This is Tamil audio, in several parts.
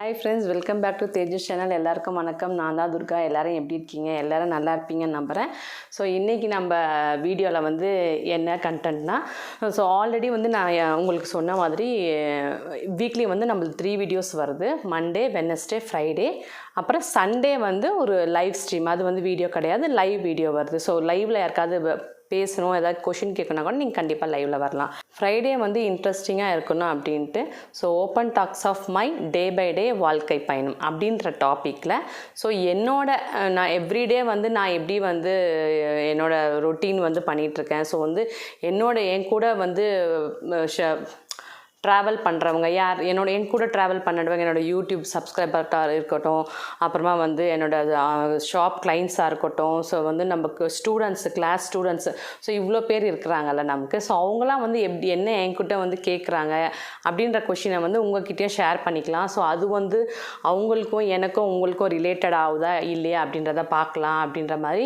Hi friends welcome back to Tejas channel எல்லாருக்கும் வணக்கம். நான் தான் துர்கா. எல்லாரும் எப்படி இருக்கீங்க? எல்லோரும் நல்லா இருப்பீங்கன்னு நம்புகிறேன் ஸோ இன்றைக்கி நம்ம வீடியோவில் வந்து என்ன கண்டென்ட்னா ஸோ ஆல்ரெடி வந்து நான் உங்களுக்கு சொன்ன மாதிரி வீக்லி வந்து நம்மளுக்கு த்ரீ வீடியோஸ் வருது. மண்டே வெனஸ்டே ஃப்ரைடே அப்புறம் சண்டே வந்து ஒரு லைவ் ஸ்ட்ரீம் அது வந்து வீடியோ கிடையாது. லைவ் வீடியோ வருது. ஸோ லைவில் யாருக்காவது பேசணும் ஏதாவது கொஷின் கேட்கணும்னா கூட நீங்கள் கண்டிப்பாக லைவில் வரலாம். ஃப்ரைடே வந்து இன்ட்ரெஸ்டிங்காக இருக்கணும் அப்படின்ட்டு. So open talks of my day by day வாழ்க்கை பயணம் அப்படின்ற டாப்பிக்கில் ஸோ என்னோட நான் எவ்ரிடே வந்து நான் எப்படி வந்து என்னோடய என்னோட ரொட்டீன் வந்து பண்ணிகிட்ருக்கேன் ஸோ வந்து என்னோட என் கூட வந்து ட்ராவல் பண்ணுறவங்க யார் என்னோட என் கூட ட்ராவல் பண்ணிடுவாங்க என்னோடய யூடியூப் சப்ஸ்கிரைபர்ட்டாக இருக்கட்டும் அப்புறமா வந்து என்னோடய ஷாப் கிளைண்ட்ஸாக இருக்கட்டும் ஸோ வந்து நமக்கு ஸ்டூடெண்ட்ஸு கிளாஸ் ஸ்டூடெண்ட்ஸு ஸோ இவ்வளோ பேர் இருக்கிறாங்கல்ல நமக்கு ஸோ அவங்களாம் வந்து எப்படி என்ன என்கிட்ட வந்து கேட்குறாங்க அப்படின்ற கொஷினை வந்து உங்ககிட்டயும் ஷேர் பண்ணிக்கலாம் ஸோ அது வந்து அவங்களுக்கும் எனக்கும் உங்களுக்கும் ரிலேட்டட் ஆகுதா இல்லையா அப்படின்றத பார்க்கலாம் அப்படின்ற மாதிரி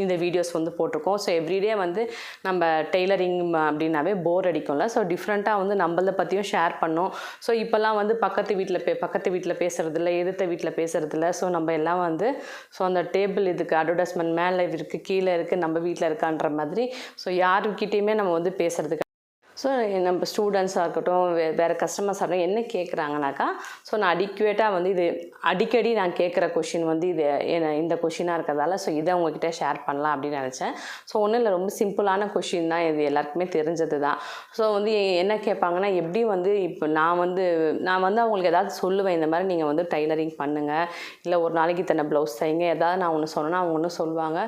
இந்த வீடியோஸ் வந்து போட்டிருக்கோம் ஸோ எவ்ரிடே வந்து நம்ம டெய்லரிங் அப்படின்னாவே போர் அடிக்கும்ல ஸோ டிஃப்ரெண்ட்டாக வந்து நம்மளை பற்றியும் ஷேர் பண்ணோம். ஸோ இப்போல்லாம் வந்து பக்கத்து வீட்டில் பே பக்கத்து வீட்டில் பேசுகிறதில்ல எதிர்த்த வீட்டில் பேசுகிறதில்ல ஸோ நம்ம எல்லாம் வந்து ஸோ அந்த டேபிள் இதுக்கு அட்வர்டைஸ்மெண்ட் மேலே இருக்குது கீழே இருக்குது நம்ம வீட்டில் இருக்கான்ற மாதிரி. ஸோ யாருக்கிட்டேயுமே நம்ம வந்து பேசுகிறதுக்கு ஸோ நம்ம ஸ்டூடெண்ட்ஸாக இருக்கட்டும் வே வேறு கஸ்டமர்ஸாக இருக்கட்டும் என்ன கேட்குறாங்கனாக்கா ஸோ நான் அடிக்குவேட்டாக வந்து இது அடிக்கடி நான் கேட்குற கொஷின் வந்து இது என்ன இந்த கொஷினாக இருக்கிறதால ஸோ இதை உங்ககிட்ட ஷேர் பண்ணலாம் அப்படின்னு நினச்சேன். ஸோ ஒன்றும் இல்லை ரொம்ப சிம்பிளான கொஷின் தான் இது எல்லாருக்குமே தெரிஞ்சது தான். ஸோ வந்து என்ன கேட்பாங்கன்னா எப்படி வந்து இப்போ நான் வந்து நான் வந்து அவங்களுக்கு ஏதாவது சொல்லுவேன் இந்த மாதிரி நீங்கள் வந்து டைலரிங் பண்ணுங்கள் இல்லை ஒரு நாளைக்கு இத்தனை ப்ளவுஸ் தைங்க ஏதாவது நான் ஒன்று சொன்னேன்னா அவங்க ஒன்று சொல்லுவாங்க.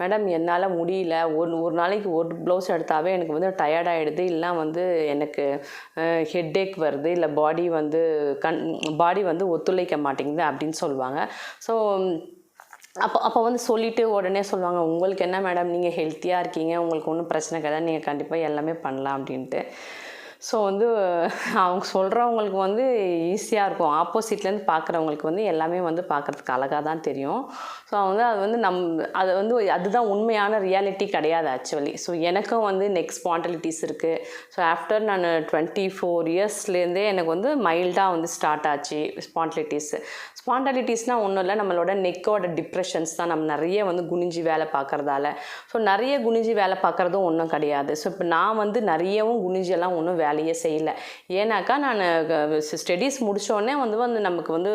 மேடம் என்னால் முடியல. ஒரு ஒரு நாளைக்கு ஒரு ப்ளவுஸ் எடுத்தாவே எனக்கு வந்து டயர்ட் ஆகிடுது இல்லை வந்து எனக்கு ஹெட்டேக் வருது இல்லை பாடி வந்து கண் பாடி வந்து ஒத்துழைக்க மாட்டேங்குது அப்படின்னு சொல்லுவாங்க. ஸோ அப்போ அப்போ வந்து சொல்லிவிட்டு உடனே சொல்லுவாங்க உங்களுக்கு என்ன மேடம் நீங்கள் ஹெல்த்தியாக இருக்கீங்க உங்களுக்கு ஒன்றும் பிரச்சனை கிடையாது நீங்கள் கண்டிப்பாக எல்லாமே பண்ணலாம் அப்படின்ட்டு. ஸோ வந்து அவங்க சொல்கிறவங்களுக்கு வந்து ஈஸியாக இருக்கும். ஆப்போசிட்லேருந்து பார்க்குறவங்களுக்கு வந்து எல்லாமே வந்து பார்க்குறதுக்கு அழகாக தான் தெரியும். ஸோ வந்து அது வந்து நம் அது வந்து அதுதான் உண்மையான ரியாலிட்டி கிடையாது ஆக்சுவலி ஸோ எனக்கும் வந்து நெக் ஸ்பாண்டிலிட்டிஸ் இருக்குது ஸோ ஆஃப்டர் நான் டுவெண்ட்டி ஃபோர் இயர்ஸ்லேருந்தே எனக்கு வந்து மைல்டாக வந்து ஸ்டார்ட் ஆச்சு ஸ்பாண்டலிட்டிஸ் ஸ்பாண்டிலிட்டிஸ்னால் ஒன்றும் இல்லை நம்மளோட நெக்கோட டிப்ரெஷன்ஸ் தான் நம்ம நிறைய வந்து குனிஞ்சு வேலை பார்க்குறதால ஸோ நிறைய குனிஞ்சு வேலை பார்க்குறதும் ஒன்றும் கிடையாது. ஸோ இப்போ நான் வந்து நிறையவும் குனிஞ்செல்லாம் ஒன்றும் வேலை வேலையே செய்யலை. ஏன்னாக்கா நான் ஸ்டடீஸ் முடித்தோடனே வந்து வந்து நமக்கு வந்து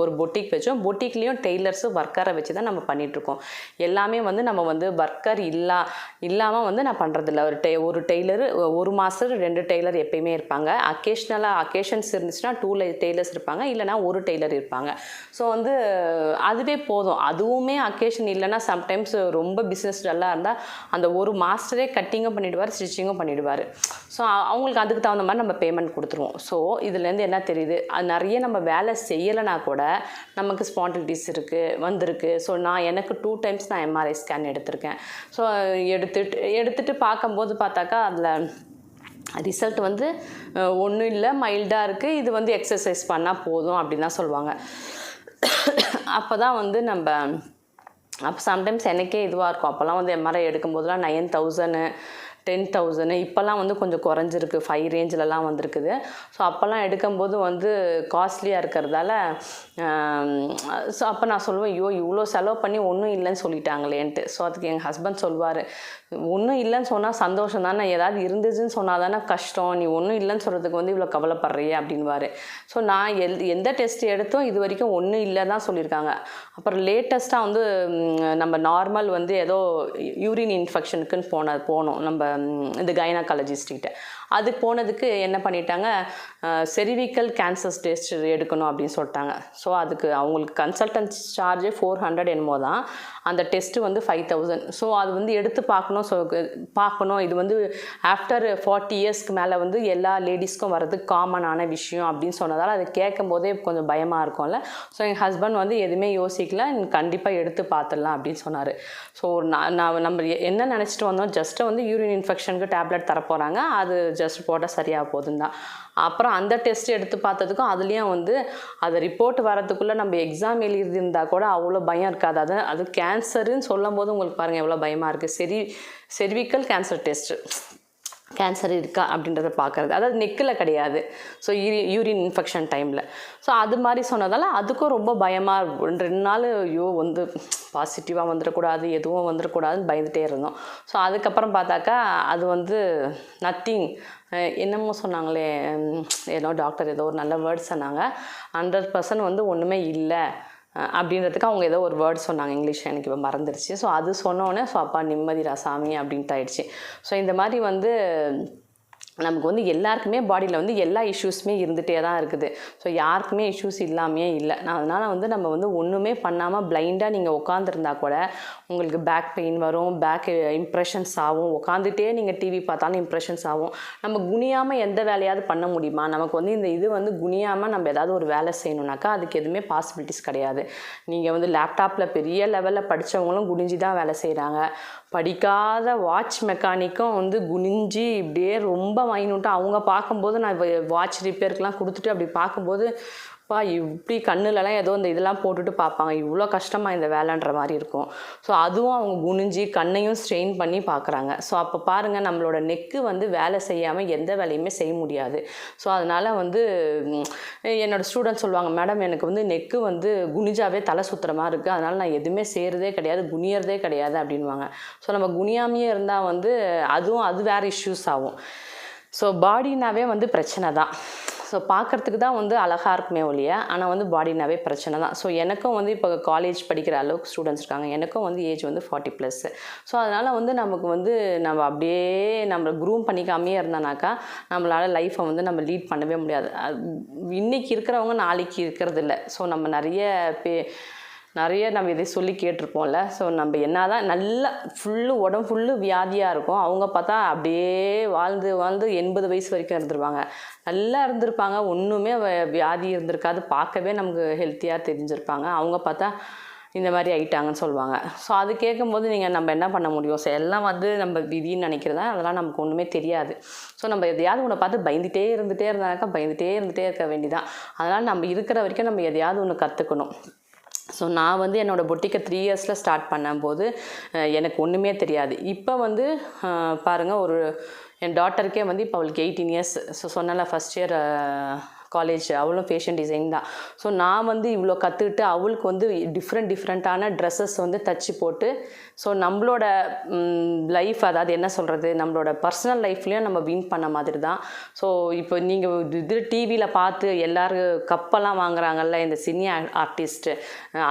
ஒரு பொட்டிக் வச்சோம். பொட்டிக்லேயும் டெய்லர்ஸும் ஒர்க்கரை வச்சு தான் நம்ம பண்ணிகிட்ருக்கோம் எல்லாமே வந்து நம்ம வந்து ஒர்க்கர் இல்லா இல்லாமல் வந்து நான் பண்ணுறதில்ல ஒரு டெ ஒரு டெய்லர் ஒரு மாதம் ரெண்டு டெய்லர் எப்பயுமே இருப்பாங்க. அக்கேஷ்னலாக அக்கேஷன்ஸ் இருந்துச்சுன்னா டூ டெய்லர்ஸ் இருப்பாங்க. இல்லைனா ஒரு டெய்லர் இருப்பாங்க. ஸோ வந்து அதுவே போதும். அதுவுமே அக்கேஷன் இல்லைன்னா சம்டைம்ஸ் ரொம்ப பிஸ்னஸ் டல்லாக இருந்தால் அந்த ஒரு மாஸ்டரே கட்டிங்கும் பண்ணிவிடுவார் ஸ்டிச்சிங்கும் பண்ணிடுவார். ஸோ அவங்களுக்கு அதுக்கு தகுந்த மாதிரி நம்ம பேமெண்ட் கொடுத்துருவோம். ஸோ இதுலேருந்து என்ன தெரியுது? அது நிறைய நம்ம வேலை செய்யலைனா கூட நமக்கு ஸ்பாண்டிலிட்டிஸ் இருக்குது வந்திருக்கு. ஸோ நான் எனக்கு டூ டைம்ஸ் நான் எம்ஆர்ஐ ஸ்கேன் எடுத்திருக்கேன். ஸோ எடுத்துட்டு எடுத்துட்டு பார்க்கும்போது பார்த்தாக்கா அதில் ரிசல்ட் வந்து ஒன்றும் இல்லை மைல்டாக இருக்குது இது வந்து எக்ஸசைஸ் பண்ணால் போதும் அப்படின்னு தான் சொல்லுவாங்க. அப்போ தான் வந்து நம்ம அப்போ சம்டைம்ஸ் எனக்கே இதுவாக இருக்கும். அப்போல்லாம் வந்து எம்ஆர்ஐ எடுக்கும்போதெல்லாம் நைன் தௌசண்ட் டென் தௌசண்ட் இப்போல்லாம் வந்து கொஞ்சம் குறைஞ்சிருக்கு. ஃபைவ் ரேஞ்சிலலாம் வந்திருக்குது. ஸோ அப்போல்லாம் எடுக்கும்போது வந்து காஸ்ட்லியாக இருக்கிறதால ஸோ அப்போ நான் சொல்லுவேன் ஐயோ இவ்வளோ செலவு பண்ணி ஒன்றும் இல்லைன்னு சொல்லிட்டாங்களேன்ட்டு ஸோ அதுக்கு எங்கள் ஹஸ்பண்ட் சொல்வார் ஒன்றும் இல்லைன்னு சொன்னால் சந்தோஷம் தானே ஏதாவது இருந்துச்சுன்னு சொன்னால் தானே கஷ்டம் நீ ஒன்றும் இல்லைன்னு சொல்கிறதுக்கு வந்து இவ்வளோ கவலைப்படுறியே அப்படின்வாரு ஸோ நான் எல் எந்த டெஸ்ட் எடுத்தும் இது வரைக்கும் ஒன்றும் இல்லை தான் சொல்லியிருக்காங்க. அப்புறம் லேட்டஸ்ட்டாக வந்து நம்ம நார்மல் வந்து ஏதோ யூரின் இன்ஃபெக்ஷனுக்குன்னு போன போனோம். நம்ம இந்த கைனகாலஜிஸ்ட்கிட்ட அது போனதுக்கு என்ன பண்ணிட்டாங்க? செரிவிக்கல் கேன்சர் டெஸ்ட் எடுக்கணும் அப்படின்னு சொல்லிட்டாங்க. ஸோ அதுக்கு அவங்களுக்கு கன்சல்டன்ஸ் சார்ஜே ஃபோர் ஹண்ட்ரட் என்னமோ தான். அந்த டெஸ்ட்டு வந்து ஃபைவ் தௌசண்ட் ஸோ அது வந்து எடுத்து பார்க்கணும். ஸோ பார்க்கணும். இது வந்து ஆஃப்டர் ஃபார்ட்டி இயர்ஸ்க்கு மேலே வந்து எல்லா லேடிஸ்க்கும் வர்றது காமனான விஷயம் அப்படின்னு சொன்னதால் அது கேட்கும் போதே கொஞ்சம் பயமாக இருக்கும்ல. ஸோ எங்கள் ஹஸ்பண்ட் வந்து எதுவுமே யோசிக்கல. கண்டிப்பாக எடுத்து பார்த்துடலாம் அப்படின்னு சொன்னார். ஸோ நான் நம்ம என்ன நினச்சிட்டு வந்தோம்? ஜஸ்ட்டு வந்து யூரின் இன்ஃபெக்ஷனுக்கு டேப்லெட் தரப்போகிறாங்க அது ஜஸ்ட் போட்டால் சரியாக போதும் தான் அப்புறம் அந்த டெஸ்ட் எடுத்து பார்த்ததுக்கும் அதுலேயும் வந்து அது ரிப்போர்ட் வரதுக்குள்ளே நம்ம எக்ஸாம் எழுதியிருந்தால் கூட அவ்வளோ பயம் இருக்காது. அது அது கேன்சருன்னு சொல்லும் போது உங்களுக்கு பாருங்கள் எவ்வளோ பயமாக இருக்குது செரி செர்விக்கல் கேன்சர் டெஸ்ட்டு கேன்சர் இருக்கா அப்படின்றத பார்க்குறது. அதாவது நெக்கில் கிடையாது. ஸோ யூரி யூரின் இன்ஃபெக்ஷன் டைமில் ஸோ அது மாதிரி சொன்னதால அதுக்கும் ரொம்ப பயமாக ரெண்டு நாள் ஐயோ வந்து பாசிட்டிவாக வந்துடக்கூடாது எதுவும் வந்துடக்கூடாதுன்னு பயந்துகிட்டே இருந்தோம். ஸோ அதுக்கப்புறம் பார்த்தாக்கா அது வந்து நத்திங் என்னமோ சொன்னாங்களே ஏதோ டாக்டர் ஏதோ ஒரு நல்ல வேர்ட் சொன்னாங்க. ஹண்ட்ரட் பர்சன்ட் வந்து ஒன்றுமே இல்லை. அப்படின்றதுக்கு அவங்க ஏதோ ஒரு வேர்ட் சொன்னாங்க. இங்கிலீஷ் எனக்கு இப்போ மறந்துருச்சு. ஸோ அது சொன்னோன்னே ஸோ அப்பா நிம்மதி சாமி அப்படின்ட்டு ஆயிடுச்சு. ஸோ இந்த மாதிரி வந்து நமக்கு வந்து எல்லாருக்குமே பாடியில் வந்து எல்லா இஷ்யூஸுமே இருந்துகிட்டே தான் இருக்குது. ஸோ யாருக்குமே இஷ்யூஸ் இல்லாமையே இல்லை. நான் அதனால் வந்து நம்ம வந்து ஒன்றுமே பண்ணாமல் பிளைண்டாக நீங்கள் உட்காந்துருந்தா கூட உங்களுக்கு பேக் பெயின் வரும் பேக் இம்ப்ரெஷன்ஸ் ஆகும். உட்காந்துட்டே நீங்கள் டிவி பார்த்தாலும் இம்ப்ரெஷன்ஸ் ஆகும். நம்ம குனியாமல் எந்த வேலையாவது பண்ண முடியுமா? நமக்கு வந்து இந்த இது வந்து குனியாமல் நம்ம ஏதாவது ஒரு வேலை செய்யணுனாக்கா அதுக்கு எதுவுமே பாசிபிலிட்டிஸ் கிடையாது. நீங்கள் வந்து லேப்டாப்பில் பெரிய லெவலில் படித்தவங்களும் குனிஞ்சு தான் வேலை செய்கிறாங்க படிக்காத வாட்ச் மெக்கானிக்கும் வந்து குனிஞ்சு இப்படியே ரொம்ப மைனூட்டாக அவங்க பார்க்கும்போது நான் வாட்ச் ரிப்பேருக்குலாம் கொடுத்துட்டு அப்படி பார்க்கும்போது பா இப்படி கண்ணுலலாம் ஏதோ இந்த இதெல்லாம் போட்டுட்டு பார்ப்பாங்க இவ்வளோ கஷ்டமாக இந்த வேலைன்ற மாதிரி இருக்கும். ஸோ அதுவும் அவங்க குனிஞ்சு கண்ணையும் ஸ்ட்ரெயின் பண்ணி பார்க்குறாங்க ஸோ அப்போ பாருங்கள் நம்மளோட நெக்கு வந்து வேலை செய்யாமல் எந்த வேலையுமே செய்ய முடியாது. ஸோ அதனால் வந்து என்னோடய ஸ்டூடெண்ட் சொல்லுவாங்க மேடம் எனக்கு வந்து நெக்கு வந்து குனிஞ்சாவே தலை சுற்றுற மாதிரி இருக்குது அதனால் நான் எதுவுமே செய்கிறதே கிடையாது குனியறதே கிடையாது அப்படின்வாங்க ஸோ நம்ம குனியாமையே இருந்தால் வந்து அதுவும் அது வேறு இஷ்யூஸ் ஆகும். ஸோ பாடினாவே வந்து பிரச்சனை தான். ஸோ பார்க்குறதுக்கு தான் வந்து அழகாக இருக்குமே ஒழிய ஆனால் வந்து பாடினாவே பிரச்சனை தான். ஸோ எனக்கும் வந்து இப்போ காலேஜ் படிக்கிற அளவுக்கு ஸ்டூடெண்ட்ஸ் இருக்காங்க. எனக்கும் வந்து ஏஜ் வந்து ஃபார்ட்டி ப்ளஸ்ஸு ஸோ அதனால் வந்து நமக்கு வந்து நம்ம அப்படியே நம்ம க்ரூம் பண்ணிக்காமையே இருந்தோனாக்கா நம்மளால் லைஃப்பை வந்து நம்ம லீட் பண்ணவே முடியாது. இன்றைக்கி இருக்கிறவங்க நாளைக்கு இருக்கிறது இல்லை ஸோ நம்ம நிறைய பே நிறைய நம்ம இதை சொல்லி கேட்டிருப்போம்ல. ஸோ நம்ம என்ன தான் நல்லா ஃபுல்லு உடம்பு ஃபுல்லு வியாதியாக இருக்கும் அவங்க பார்த்தா அப்படியே வாழ்ந்து வாழ்ந்து எண்பது வயசு வரைக்கும் இருந்துருவாங்க நல்லா இருந்திருப்பாங்க ஒன்றுமே வ- வியாதி இருந்திருக்காது பார்க்கவே நமக்கு ஹெல்த்தியாக தெரிஞ்சிருப்பாங்க. அவங்க பார்த்தா இந்த மாதிரி ஆயிட்டாங்கன்னு சொல்லுவாங்க. ஸோ அது கேட்கும்போது நீங்கள் நம்ம என்ன பண்ண முடியும்? ஸோ எல்லாம் வந்து நம்ம விதின்னு நினைக்கிறதா? அதெல்லாம் நமக்கு ஒன்றுமே தெரியாது. ஸோ நம்ம எதையாவது ஒன்று பார்த்து பயந்துகிட்டே இருந்துகிட்டே இருந்தாக்கா பயந்துகிட்டே இருந்துகிட்டே இருக்க வேண்டிதான். அதனால் நம்ம இருக்கிற வரைக்கும் நம்ம எதையாவது ஒன்று கற்றுக்கணும் ஸோ நான் வந்து என்னோடய பொட்டிக்கை த்ரீ இயர்ஸில் ஸ்டார்ட் பண்ணும்போது எனக்கு ஒன்றுமே தெரியாது. இப்போ வந்து பாருங்கள் ஒரு என் டாட்டருக்கே வந்து இப்போ அவளுக்கு எயிட்டீன் இயர்ஸ் ஸோ சொன்னல ஃபஸ்ட் இயர் காலேஜ் அவளும் ஃபேஷன் டிசைன் தான். ஸோ நான் வந்து இவ்வளோ கற்றுக்கிட்டு அவளுக்கு வந்து டிஃப்ரெண்ட் டிஃப்ரெண்ட்டான ட்ரெஸ்ஸஸ் வந்து தச்சு போட்டு ஸோ நம்மளோட லைஃப் அதாவது என்ன சொல்கிறது நம்மளோட பர்சனல் லைஃப்லேயும் நம்ம வின் பண்ண மாதிரி தான். ஸோ இப்போ நீங்கள் இது டிவியில் பார்த்து எல்லோரும் கப்பெல்லாம் வாங்குறாங்கல்ல இந்த சினி ஆர்டிஸ்ட்டு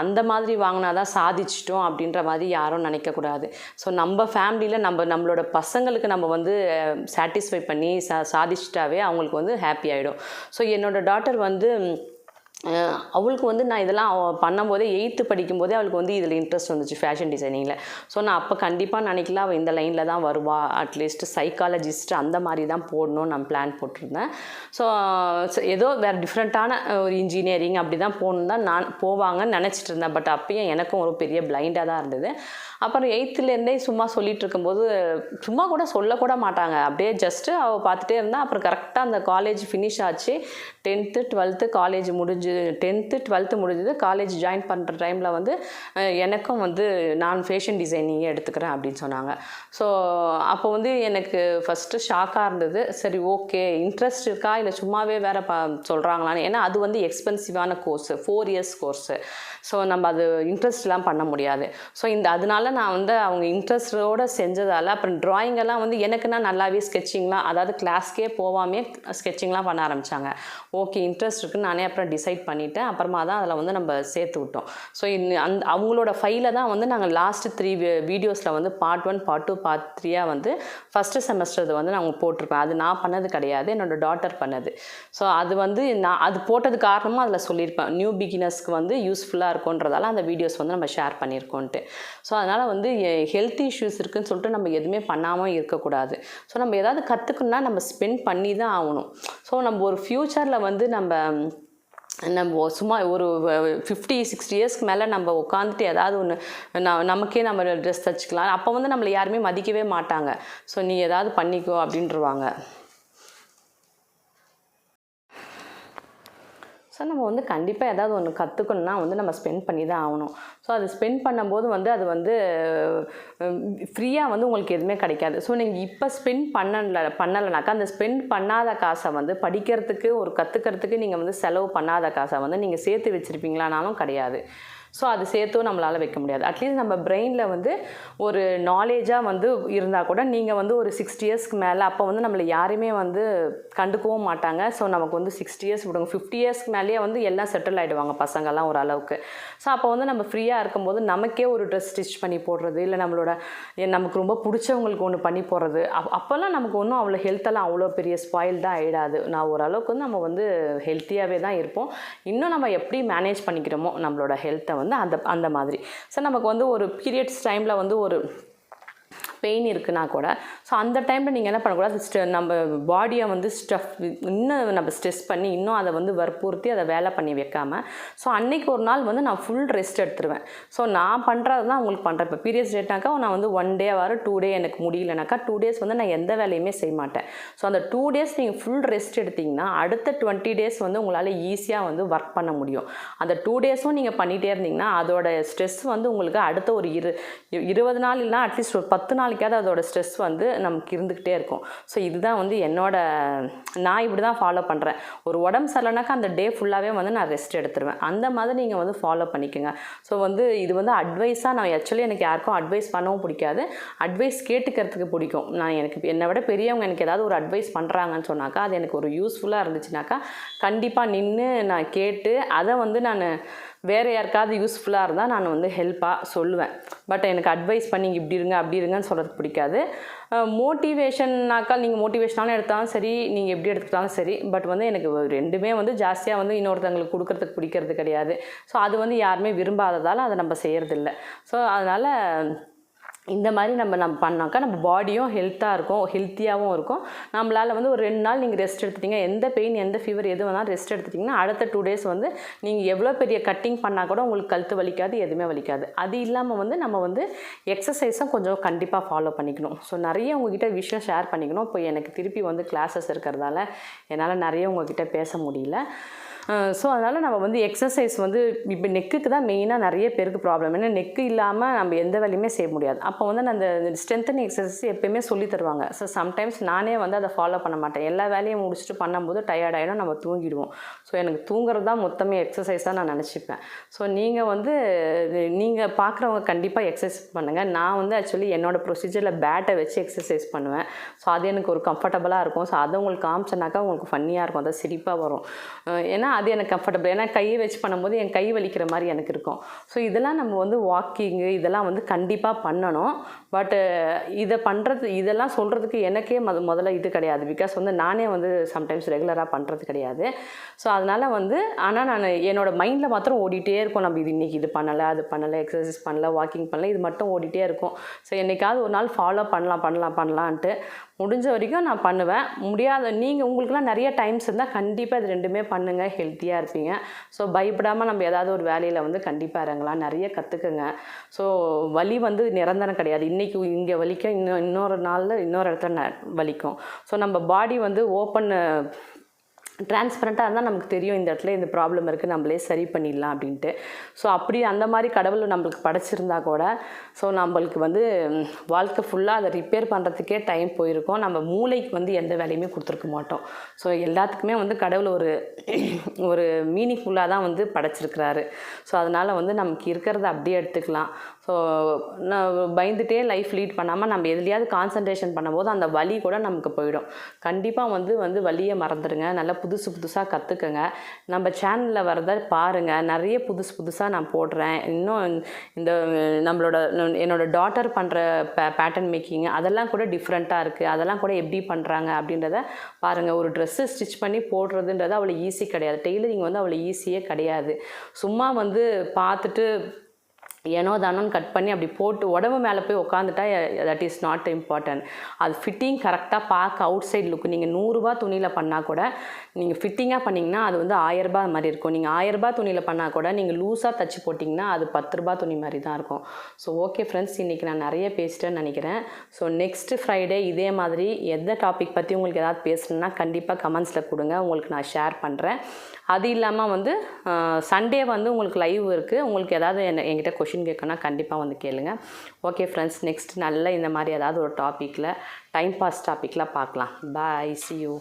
அந்த மாதிரி வாங்கினா தான் சாதிச்சிட்டோம் அப்படின்ற மாதிரி யாரும் நினைக்கக்கூடாது ஸோ நம்ம ஃபேமிலியில் நம்ம நம்மளோட பசங்களுக்கு நம்ம வந்து சாட்டிஸ்ஃபை பண்ணி சா சாதிச்சிட்டாவே அவங்களுக்கு வந்து ஹாப்பி ஆகிடும் ஸோ என்னோட டாட்டர் வந்து அவளுக்கு வந்து நான் இதெல்லாம் அவ பண்ணும்போதே எயித்து படிக்கும்போதே அவளுக்கு வந்து இதில் இன்ட்ரெஸ்ட் வந்துச்சு ஃபேஷன் டிசைனிங்கில் ஸோ நான் அப்போ கண்டிப்பாக நினைக்கல. அவள் இந்த லைனில் தான் வருவா. அட்லீஸ்ட் சைக்காலஜிஸ்ட் அந்த மாதிரி தான் போடணும்னு நான் பிளான் போட்டிருந்தேன். ஸோ ஏதோ வேறு டிஃப்ரெண்ட்டான ஒரு இன்ஜினியரிங் அப்படி தான் போகணும் தான் நான் போவாங்கன்னு நினச்சிட்டு இருந்தேன். பட் அப்பயும் எனக்கும் ஒரு பெரிய பிளைண்டாக தான் இருந்தது. அப்புறம் எயித்துலேருந்தே சும்மா சொல்லிகிட்டு இருக்கும்போது சும்மா கூட சொல்லக்கூட மாட்டாங்க. அப்படியே ஜஸ்ட்டு அவள் பார்த்துட்டே இருந்தால் அப்புறம் கரெக்டாக அந்த காலேஜ் ஃபினிஷ் ஆச்சு. டென்த்து டுவெல்த்து காலேஜ் முடிஞ்சு டென்த்து டுவெல்த்து முடிஞ்சது காலேஜ் ஜாயின் பண்ணுற டைமில் வந்து எனக்கும் வந்து நான் ஃபேஷன் டிசைனிங்கே எடுத்துக்கிறேன் அப்படின்னு சொன்னாங்க. ஸோ அப்போ வந்து எனக்கு ஃபஸ்ட்டு ஷாக்காக இருந்தது. சரி ஓகே இன்ட்ரெஸ்ட் இருக்கா? இல்லை சும்மாவே வேறு ப சொல்கிறாங்களான்னு ஏன்னா அது வந்து எக்ஸ்பென்சிவான course four years course so நம்ம அது இன்ட்ரெஸ்ட்லாம் பண்ண முடியாது. ஸோ இந்த அதனால நான் வந்து அவங்க இன்ட்ரெஸ்டோடு செஞ்சதால் அப்புறம் ட்ராயிங்கெல்லாம் வந்து எனக்குன்னா நல்லாவே ஸ்கெட்சிங்லாம் அதாவது கிளாஸ்க்கே போகாமே ஸ்கெட்சிங்லாம் பண்ண ஆரம்பித்தாங்க ஓகே இன்ட்ரெஸ்ட் இருக்குன்னு நானே அப்புறம் டிசைட் பண்ணிவிட்டேன் அப்புறமா தான் அதில் வந்து நம்ம சேர்த்து விட்டோம். ஸோ இந்த அந்த அவங்களோட ஃபைலை தான் வந்து நாங்கள் லாஸ்ட்டு த்ரீ வீடியோஸில் வந்து part one part two part த்ரீயாக வந்து ஃபஸ்ட்டு செமஸ்டர் வந்து நாங்கள் போட்டிருப்பேன் அது நான் பண்ணது கிடையாது என்னோடய டாட்டர் பண்ணது. ஸோ அது வந்து நான் அது போட்டது காரணமாக அதில் சொல்லியிருப்பேன். நியூ பிகினர்ஸ்க்கு வந்து யூஸ்ஃபுல்லாக இருக்கும்ன்றதால அந்த வீடியோஸ் வந்து நம்ம ஷேர் பண்ணியிருக்கோன்ட்டு. ஸோ அதனால் வந்து ஹெல்த் இஷ்யூஸ் இருக்குன்னு சொல்லிட்டு நம்ம எதுவுமே பண்ணாமல் இருக்கக்கூடாது. ஸோ நம்ம ஏதாவது கற்றுக்கணுன்னா நம்ம ஸ்பெண்ட் பண்ணி தான் ஆகணும். ஸோ நம்ம ஒரு ஃப்யூச்சரில் வந்து நம்ம நம்ம சும்மா ஒரு ஃபிஃப்டி சிக்ஸ்டி இயர்ஸ்க்கு மேலே நம்ம உட்காந்துட்டு ஏதாவது ஒன்று ந நமக்கே நம்ம ட்ரெஸ் தச்சுக்கலாம். அப்போ வந்து நம்மளை யாருமே மதிக்கவே மாட்டாங்க. ஸோ நீ ஏதாவது பண்ணிக்கோ அப்படின்றவாங்க. ஸோ நம்ம வந்து கண்டிப்பாக ஏதாவது ஒன்று கற்றுக்கணுன்னா வந்து நம்ம ஸ்பெண்ட் பண்ணி தான் ஆகணும். ஸோ அது ஸ்பெண்ட் பண்ணும்போது வந்து அது வந்து ஃப்ரீயாக வந்து உங்களுக்கு எதுவுமே கிடைக்காது. ஸோ நீங்கள் இப்போ ஸ்பெண்ட் பண்ணல பண்ணலைனாக்கா அந்த ஸ்பெண்ட் பண்ணாத காசை வந்து படிக்கிறதுக்கு ஒரு கற்றுக்கிறதுக்கு நீங்கள் வந்து செலவு பண்ணாத காசை வந்து நீங்கள் சேர்த்து வச்சுருப்பீங்களானாலும் கிடையாது. ஸோ அது சேர்த்தும் நம்மளால் வைக்க முடியாது. அட்லீஸ்ட் நம்ம பிரெயினில் வந்து ஒரு நாலேஜாக வந்து இருந்தால் கூட நீங்கள் வந்து ஒரு சிக்ஸ்டி இயர்ஸ்க்கு மேலே அப்போ வந்து நம்மளை யாருமே வந்து கண்டுக்கவும் மாட்டாங்க. ஸோ நமக்கு வந்து சிக்ஸ்டி இயர்ஸ் விடுங்க. ஃபிஃப்டி இயர்ஸ்க்கு மேலேயே வந்து எல்லாம் செட்டில் ஆகிடுவாங்க பசங்கள்லாம் ஓரளவுக்கு ஸோ அப்போ வந்து நம்ம ஃப்ரீயாக இருக்கும்போது நமக்கே ஒரு ட்ரெஸ் ஸ்டிச் பண்ணி போடுறது இல்லை நம்மளோட நமக்கு ரொம்ப பிடிச்சவங்களுக்கு ஒன்று பண்ணி போடுறது. அப் அப்போல்லாம் நமக்கு ஒன்றும் அவ்வளோ ஹெல்த்தெல்லாம் அவ்வளோ பெரிய ஸ்பாயில்டாக ஆகிடாது நான் ஓரளவுக்கு வந்து நம்ம வந்து ஹெல்த்தியாகவே தான் இருப்போம். இன்னும் நம்ம எப்படி மேனேஜ் பண்ணிக்கிறோமோ நம்மளோட ஹெல்த்தை வந்து அந்த அந்த மாதிரி. ஸோ நமக்கு வந்து ஒரு பீரியட்ஸ் டைமில் வந்து ஒரு பெயின் இருக்குன்னா கூட ஸோ அந்த டைமில் நீங்கள் என்ன பண்ணக்கூடாது? ஸ்ட நம்ம பாடியை வந்து ஸ்டஃப் இன்னும் நம்ம ஸ்ட்ரெஸ் பண்ணி இன்னும் அதை வந்து வற்புறுத்தி அதை வேலை பண்ணி வைக்காமல் ஸோ அன்னைக்கு ஒரு நாள் வந்து நான் ஃபுல் ரெஸ்ட் எடுத்துருவேன். ஸோ நான் பண்ணுறது தான் உங்களுக்கு பண்ணுறேன் இப்போ பீரியட்ஸ் டேட்டாக்கா நான் வந்து ஒன் டே வர டூ டே எனக்கு முடியலனாக்கா டூ டேஸ் வந்து நான் எந்த வேலையுமே செய்ய மாட்டேன். ஸோ அந்த டூ டேஸ் நீங்கள் ஃபுல் ரெஸ்ட் எடுத்தீங்கன்னா அடுத்த டுவெண்ட்டி டேஸ் வந்து உங்களால் ஈஸியாக வந்து ஒர்க் பண்ண முடியும். அந்த டூ டேஸும் நீங்கள் பண்ணிகிட்டே இருந்தீங்கன்னா அதோட ஸ்ட்ரெஸ் வந்து உங்களுக்கு அடுத்த ஒரு இரு இருபது நாள் இல்லைனா அட்லீஸ்ட் ஒரு பத்து நாளைக்காவது அதோட ஸ்ட்ரெஸ் வந்து நமக்கு இருந்துக்கிட்டே இருக்கும். ஸோ இதுதான் வந்து என்னோட நான் இப்படி தான் ஃபாலோ பண்ணுறேன் ஒரு உடம்பு சரியில்லைனாக்கா அந்த டே ஃபுல்லாகவே வந்து நான் ரெஸ்ட் எடுத்துருவேன். அந்த மாதிரி நீங்கள் வந்து ஃபாலோ பண்ணிக்கோங்க. ஸோ வந்து இது வந்து அட்வைஸாக நான் ஆக்சுவலி எனக்கு யாருக்கும் அட்வைஸ் பண்ணவும் பிடிக்காது. அட்வைஸ் கேட்டுக்கிறதுக்கு பிடிக்கும். நான் எனக்கு என்னை விட பெரியவங்க எனக்கு ஏதாவது ஒரு அட்வைஸ் பண்ணுறாங்கன்னு சொன்னாக்கா அது எனக்கு ஒரு யூஸ்ஃபுல்லாக இருந்துச்சுனாக்கா கண்டிப்பாக நின்று நான் கேட்டு அதை வந்து நான் வேறு யாருக்காவது யூஸ்ஃபுல்லாக இருந்தால் நான் வந்து ஹெல்ப்பாக சொல்லுவேன். பட் எனக்கு அட்வைஸ் பண்ணி இப்படி இருங்க அப்படி இருங்கன்னு சொல்கிறது பிடிக்காது. மோட்டிவேஷன்னாக்கா நீங்கள் மோட்டிவேஷனாலும் எடுத்தாலும் சரி நீங்கள் எப்படி எடுத்துக்கிட்டாலும் சரி பட் வந்து எனக்கு ரெண்டுமே வந்து ஜாஸ்தியாக வந்து இன்னொருத்தவங்களுக்கு கொடுக்கறதுக்கு பிடிக்கிறது கிடையாது. ஸோ அது வந்து யாருமே விரும்பாததால் அதை நம்ம செய்கிறதில்ல ஸோ அதனால் இந்த மாதிரி நம்ம நம்ம பண்ணாக்கா நம்ம பாடியும் ஹெல்த்தாக இருக்கும் ஹெல்த்தியாகவும் இருக்கும். நம்மளால் வந்து ஒரு ரெண்டு நாள் நீங்கள் ரெஸ்ட் எடுத்துட்டீங்க எந்த பெயின் எந்த ஃபீவர் எது வேணாலும் ரெஸ்ட் எடுத்துட்டிங்கன்னா அடுத்த டூ டேஸ் வந்து நீங்கள் எவ்வளோ பெரிய கட்டிங் பண்ணால் கூட உங்களுக்கு கழுத்து வலிக்காது எதுவுமே வலிக்காது. அது இல்லாமல் வந்து நம்ம வந்து எக்ஸசைஸும் கொஞ்சம் கண்டிப்பாக ஃபாலோ பண்ணிக்கணும். ஸோ நிறைய உங்ககிட்ட விஷயம் ஷேர் பண்ணிக்கணும். இப்போ எனக்கு திருப்பி வந்து கிளாஸஸ் இருக்கிறதால என்னால் நிறைய உங்ககிட்ட பேச முடியல. ஸோ அதனால் நம்ம வந்து எக்ஸசைஸ் வந்து இப்போ நெக்குக்கு தான் மெயினாக நிறைய பேருக்கு ப்ராப்ளம் ஏன்னா நெக்கு இல்லாமல் நம்ம எந்த வேலையுமே செய்ய முடியாது. அப்போ வந்து அந்த ஸ்ட்ரென்த்தனிங் எக்ஸசைஸ் எப்பயுமே சொல்லி தருவாங்க. ஸோ சம்டைம்ஸ் நானே வந்து அதை ஃபாலோ பண்ண மாட்டேன். எல்லா வேலையும் முடிச்சுட்டு பண்ணும்போது டயர்ட் ஆகிடும் நம்ம தூங்கிடுவோம். ஸோ எனக்கு தூங்குறது தான் மொத்தமே தான் நான் நினச்சிப்பேன். ஸோ நீங்கள் வந்து நீங்கள் பார்க்குறவங்க கண்டிப்பாக எக்ஸசைஸ் பண்ணுங்கள் நான் வந்து ஆக்சுவலி என்னோட ப்ரொசீஜரில் பேட்டை வச்சு எக்ஸசைஸ் பண்ணுவேன். ஸோ அது எனக்கு ஒரு கம்ஃபர்டபுளாக இருக்கும். ஸோ அதை உங்களுக்கு காமிச்சனாக்கா உங்களுக்கு ஃபன்னியாக இருக்கும். அதை சிரிப்பாக வரும். ஏன்னா அது எனக்கு கம்ஃபர்டபுள் ஏன்னா கையை வச்சு பண்ணும்போது என் கை வலிக்கிற மாதிரி எனக்கு இருக்கும். ஸோ இதெல்லாம் நம்ம வந்து வாக்கிங்கு இதெல்லாம் வந்து கண்டிப்பாக பண்ணணும். பட்டு இதை பண்ணுறது இதெல்லாம் சொல்கிறதுக்கு எனக்கே மொத முதல்ல இது கிடையாது. பிகாஸ் வந்து நானே வந்து சம்டைம்ஸ் ரெகுலராக பண்ணுறது கிடையாது. ஸோ அதனால் வந்து ஆனால் நான் என்னோடய மைண்டில் மாத்திரம் ஓடிட்டே இருக்கும். நம்ம இது இன்றைக்கி இது பண்ணலை அது பண்ணலை எக்ஸசைஸ் பண்ணல வாக்கிங் பண்ணல இது மட்டும் ஓடிட்டே இருக்கும். ஸோ என்னைக்காவது ஒரு நாள் ஃபாலோ பண்ணலாம் பண்ணலாம் பண்ணலான்ட்டு முடிஞ்ச வரைக்கும் நான் பண்ணுவேன். முடியாத நீங்கள் உங்களுக்குலாம் நிறைய டைம்ஸ் இருந்தால் கண்டிப்பாக இது ரெண்டுமே பண்ணுங்கள் ஹெல்த்தியாக இருப்பீங்க. ஸோ பயப்படாமல் நம்ம ஏதாவது ஒரு வேலையில் வந்து கண்டிப்பாக இறங்கலாம். நிறைய கற்றுக்குங்க ஸோ வலி வந்து நிரந்தரம் கிடையாது. இன்றைக்கி இங்கே வலிக்கும். இன்னும் இன்னொரு நாளில் இன்னொரு இடத்துல ந- வலிக்கும். ஸோ நம்ம பாடி வந்து ஓப்பன் டிரான்ஸ்பரண்ட்டாக இருந்தால் நமக்கு தெரியும் இந்த இடத்துல இந்த ப்ராப்ளம் இருக்குது நம்மளே சரி பண்ணிடலாம் அப்படின்ட்டு. ஸோ அப்படி அந்த மாதிரி கடவுள் நம்மளுக்கு படைச்சிருந்தா கூட ஸோ நம்மளுக்கு வந்து வாழ்க்கை ஃபுல்லாக அதை ரிப்பேர் பண்ணுறதுக்கே டைம் போயிருக்கும். நம்ம மூளைக்கு வந்து எந்த வேலையுமே கொடுத்துருக்க மாட்டோம். ஸோ எல்லாத்துக்குமே வந்து கடவுள் ஒரு ஒரு மீனிங்ஃபுல்லாக தான் வந்து படைச்சிருக்கிறாரு. ஸோ அதனால் வந்து நமக்கு இருக்கிறத அப்படியே எடுத்துக்கலாம். ஸோ நான் பயந்துட்டே லைஃப் லீட் பண்ணாமல் நம்ம எதுலையாவது கான்சன்ட்ரேஷன் பண்ணும்போது அந்த வலி கூட நமக்கு போயிடும். கண்டிப்பாக வந்து வந்து வலியை மறந்துடுங்க. நல்லா புதுசு புதுசாக கற்றுக்கங்க நம்ம சேனலில் வரத பாருங்கள் நிறைய புதுசு புதுசாக நான் போடுறேன். இன்னும் இந்த நம்மளோட என்னோடய டாட்டர் பண்ணுற பே பேட்டர்ன் மேக்கிங் அதெல்லாம் கூட டிஃப்ரெண்ட்டாக இருக்குது அதெல்லாம் கூட எப்படி பண்ணுறாங்க அப்படின்றத பாருங்கள் ஒரு ட்ரெஸ்ஸு ஸ்டிச் பண்ணி போடுறதுன்றது அவ்வளோ ஈஸி கிடையாது. டெய்லரிங் வந்து அவ்வளோ ஈஸியே கிடையாது. சும்மா வந்து பார்த்துட்டு ஏனோ தானோன்னு கட் பண்ணி அப்படி போட்டு உடம்பு மேலே போய் உட்காந்துட்டா தட் இஸ் நாட் இம்பார்ட்டன்ட் அது ஃபிட்டிங் கரெக்டாக பார்க்க அவுட் சைட் லுக் நீங்கள் நூறுரூபா துணியில் பண்ணால் கூட நீங்கள் ஃபிட்டிங்காக பண்ணிங்கன்னா அது வந்து ஆயரரூபா மாதிரி இருக்கும். நீங்கள் ஆயரரூபா துணியில் பண்ணால் கூட நீங்கள் லூஸாக தச்சு போட்டிங்கன்னா அது பத்து ரூபா துணி மாதிரி தான் இருக்கும். ஸோ ஓகே ஃப்ரெண்ட்ஸ் இன்றைக்கி நான் நிறைய பேசிட்டேன்னு நினைக்கிறேன். ஸோ நெக்ஸ்ட்டு ஃப்ரைடே இதே மாதிரி எந்த டாபிக் பற்றி உங்களுக்கு ஏதாவது பேசணுன்னா கண்டிப்பாக கமெண்ட்ஸில் கொடுங்க. உங்களுக்கு நான் ஷேர் பண்ணுறேன் அது இல்லாமல் வந்து சண்டே வந்து உங்களுக்கு லைவ் இருக்குது உங்களுக்கு ஏதாவது என்ன என்கிட்ட கொஷின் கேட்கணும்னா கண்டிப்பாக வந்து கேளுங்க. ஓகே ஃப்ரெண்ட்ஸ் நெக்ஸ்ட் நல்ல இந்த மாதிரி ஏதாவது ஒரு டாப்பிக்கில் டைம் பாஸ் டாப்பிக்கில் பார்க்கலாம். பாய் சி யூ